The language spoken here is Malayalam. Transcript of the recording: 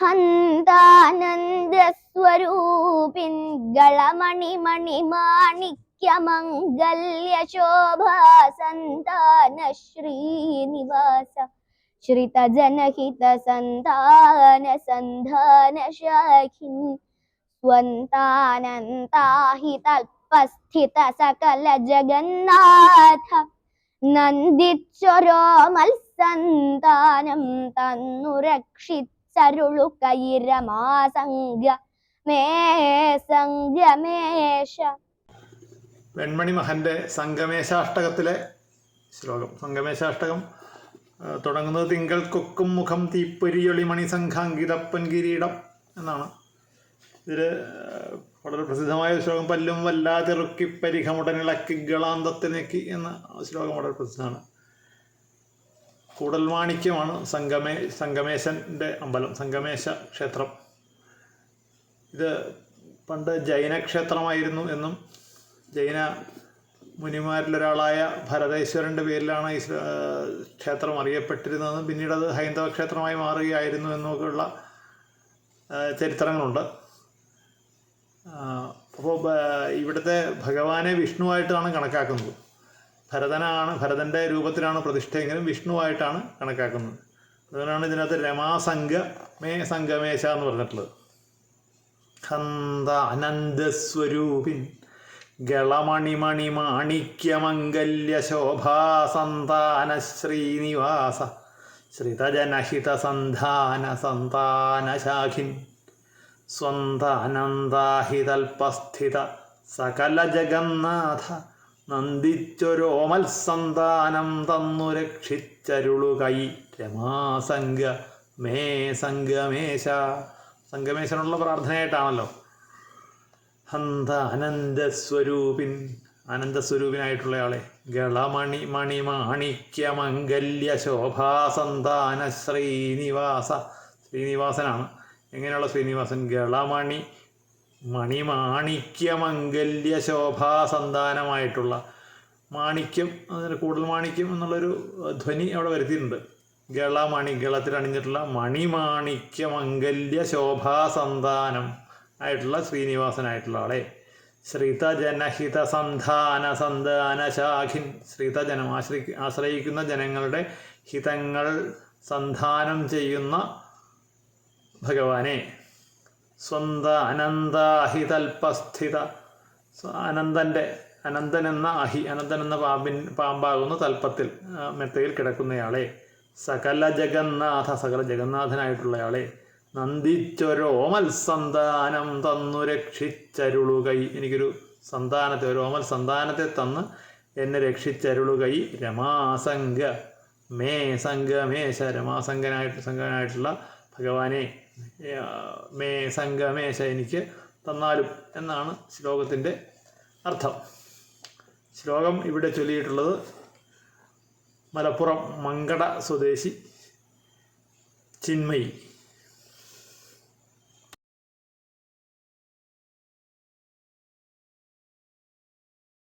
ഹന്താനന്ദസ്വരൂപിൻ ഗളമണി മണി മാണിക്യ മംഗല്യ ശോഭാ സന്താന ശ്രീനിവാസ ശ്രിതജനഹിത സംഗമേശ വെൺമണി മഹന്റെ സംഗമേശാഷ്ടകത്തിലെ ശ്ലോകം. സംഗമേശാഷ്ടകം തുടങ്ങുന്നത് തിങ്കൾ കൊക്കും മുഖം തീപ്പൊരിയൊളി മണി സംഘാങ്കിതപ്പൻ കിരീടം എന്നാണ്. ഇതിൽ വളരെ പ്രസിദ്ധമായ ശ്ലോകം പല്ലും വല്ലാതിറുക്കി പരിഹമുടനിളക്കി ഗളാന്തത്തിനേക്ക് എന്ന ശ്ലോകം വളരെ പ്രസിദ്ധമാണ്. കൂടൽമാണിക്യമാണ് സംഗമേ സംഗമേശന്റെ അമ്പലം സംഗമേശ ക്ഷേത്രം. ഇത് പണ്ട് ജൈന ക്ഷേത്രമായിരുന്നു എന്നും ജൈന മുനിമാരിലൊരാളായ ഭരതേശ്വരന്റെ പേരിലാണ് ഈ ക്ഷേത്രം അറിയപ്പെട്ടിരുന്നതെന്നും പിന്നീട് അത് ഹൈന്ദവ ക്ഷേത്രമായി മാറുകയായിരുന്നു എന്നൊക്കെയുള്ള ചരിത്രങ്ങളുണ്ട്. അപ്പോൾ ഇവിടുത്തെ ഭഗവാനെ വിഷ്ണുവായിട്ടാണ് കണക്കാക്കുന്നത്. ഭരതനാണ് ഭരതന്റെ രൂപത്തിലാണ് പ്രതിഷ്ഠയെങ്കിലും വിഷ്ണുവായിട്ടാണ് കണക്കാക്കുന്നത്. അതുകൊണ്ടാണ് ഇതിനകത്ത് രമാസംഗ മേ സംഗമേശ എന്ന് പറഞ്ഞിട്ടുള്ളത്. ഹന്ത അനന്തസ്വരൂപിൻ ഗളമണിമണി മാണിക്യമംഗല്യ ശോഭാസന്താന ശ്രീനിവാസ ശ്രിതജനഹിത സന്ധാന സന്താന ശാഖിൻ സ്വന്താനന്ദാഹിതൽപസ്ഥിത സകല ജഗന്നാഥ നന്ദിച്ചൊരോമൽ സന്താനം തന്നു രക്ഷിച്ചരുളുകൈ രമാസംഗ മേ സംഗമേശ സംഗമേശനുള്ള പ്രാർത്ഥനയായിട്ടാണല്ലോ. ഹന്ത അനന്തസ്വരൂപിൻ അനന്തസ്വരൂപിനായിട്ടുള്ളയാളെ. ഗളമണി മണി മാണിക്യ മംഗല്യ ശോഭാസന്താന ശ്രീനിവാസ. ശ്രീനിവാസനാണ്. എങ്ങനെയുള്ള ശ്രീനിവാസൻ? ഗളമണി മണിമാണിക്യ മംഗല്യ ശോഭാസന്താനമായിട്ടുള്ള മാണിക്യം അതിന് കൂടുതൽ മാണിക്യം എന്നുള്ളൊരു ധ്വനി അവിടെ വരുത്തിയിട്ടുണ്ട്. ഗളമണി ഗളത്തിൽ അണിഞ്ഞിട്ടുള്ള മണിമാണിക്യമംഗല്യ ശോഭാസന്താനം ആയിട്ടുള്ള ശ്രീനിവാസനായിട്ടുള്ള ആളെ. ശ്രിതജനഹിത സന്ധാന സന്താന ശാഖിൻ ശ്രിതജനം ആശ്രയി ആശ്രയിക്കുന്ന ജനങ്ങളുടെ ഹിതങ്ങൾ സന്ധാനം ചെയ്യുന്ന ഭഗവാനെ. സ്വന്ത അനന്താഹിതൽപസ്ഥിത. അനന്തന്റെ അനന്തൻ എന്ന അഹി അനന്തൻ എന്ന പാമ്പിൻ പാമ്പാകുന്ന തൽപ്പത്തിൽ മെത്തയിൽ കിടക്കുന്നയാളെ സകല ജഗന്നാഥ സകല ജഗന്നാഥനായിട്ടുള്ളയാളെ നന്ദിച്ചൊരോമൽ സന്താനം തന്നു രക്ഷിച്ചരുളുകൈ. എനിക്കൊരു സന്താനത്തെ ഒരു ഓമൽ സന്താനത്തെ തന്ന് എന്നെ രക്ഷിച്ചരുളുകൈ. രമാസംഗ മേ സംഗമേശ രമാസംഗനായിട്ട് സംഗനായിട്ടുള്ള ഭഗവാനെ മേ സംഗമേശ എനിക്ക് തന്നാലും എന്നാണ് ശ്ലോകത്തിന്റെ അർത്ഥം. ശ്ലോകം ഇവിടെ ചൊല്ലിയിട്ടുള്ളത് മലപ്പുറം മങ്കട സ്വദേശി ചിന്മയി.